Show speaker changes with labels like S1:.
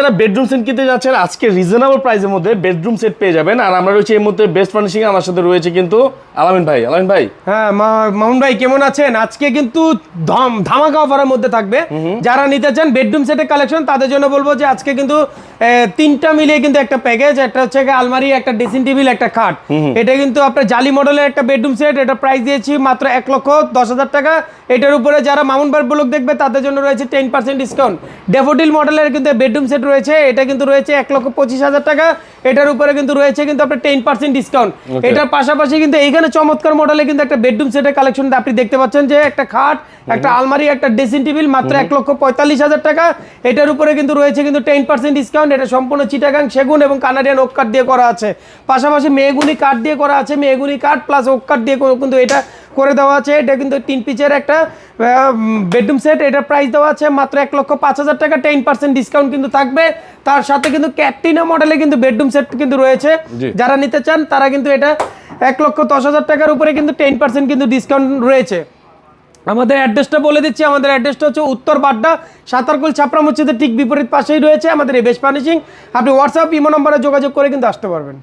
S1: যারা bedroom set কিনতে যাচ্ছেন আজকে রিজনেবল প্রাইসের মধ্যে বেডরুম সেট পেয়ে যাবেন। আর আমরা রয়েছে এই মুহূর্তে বেস্ট ফার্নিশিং আমার সাথে রয়েছে কিন্তু আলামিন ভাই। আলামিন ভাই।
S2: হ্যাঁ মামুন ভাই কেমন আছেন? আজকে কিন্তু ধম- ধামাকা অফারের মধ্যে থাকবে। যারা নিতে চান বেডরুম সেটের কালেকশন তাদের জন্য বলব যে আজকে কিন্তু তিনটা মিলিয়ে কিন্তু একটা প্যাকেজ একটা হচ্ছে আলমারি একটা ড্রেসিং টেবিল একটা খাট। এটা কিন্তু আপনার জালি মডেলের একটা বেডরুম সেট এটা প্রাইস দিয়েছি মাত্র এক লক্ষ দশ হাজার টাকা। এটার উপরে যারা মামুন ভাই ব্লগ দেখবে তাদের জন্য রয়েছে টেন পার্সেন্ট ডিসকাউন্ট ডেফোডিল মডেলের কিন্তু বেডরুম সেট রয়েছে এটা কিন্তু রয়েছে এক লক্ষ পঁচিশ হাজার টাকা। এটার উপরে কিন্তু রয়েছে কিন্তু আপনার টেন পার্সেন্ট ডিসকাউন্ট এটার পাশাপাশি কিন্তু এইখানে চমৎকার মডেলে কিন্তু একটা বেডরুম সেটের কালেকশন আপনি দেখতে পাচ্ছেন যে একটা খাট একটা আলমারি একটা ড্রেসিং টেবিল মাত্র এক লক্ষ পঁয়তাল্লিশ হাজার টাকা। এটার উপরে কিন্তু রয়েছে কিন্তু টেন পার্সেন্ট ডিসকাউন্ট এটা সম্পূর্ণ চিটাগাং সেগুন এবং কানাডিয়ান ওক কাঠ দিয়ে করা আছে। পাশাপাশি মেয়েগুলি কাঠ দিয়ে করা আছে। মেয়েগুলি কাঠ প্লাস ওক কাঠ দিয়ে কিন্তু এটা করে দেওয়া আছে। এটা কিন্তু তিন পিচের একটা বেডরুম সেট। এটা প্রাইস দেওয়া আছে মাত্র এক লক্ষ পাঁচ হাজার টাকা। টেন পার্সেন্ট ডিসকাউন্ট কিন্তু থাকবে। তার সাথে কিন্তু ক্যাটরিনা মডেলে কিন্তু বেডরুম সেট কিন্তু রয়েছে। যারা নিতে চান তারা কিন্তু এটা এক লক্ষ দশ হাজার টাকার উপরে কিন্তু টেন পার্সেন্ট কিন্তু ডিসকাউন্ট রয়েছে। আমাদের অ্যাড্রেসটা বলে দিচ্ছি। আমাদের অ্যাড্রেসটা হচ্ছে উত্তর বাড্ডা সাঁতারকুল ছাপড়া মসজিদের ঠিক বিপরীত পাশেই রয়েছে আমাদের এই বেশ ফার্নিশিং আপনি হোয়াটসঅ্যাপ ইমো নম্বরে যোগাযোগ করে কিন্তু আসতে পারবেন।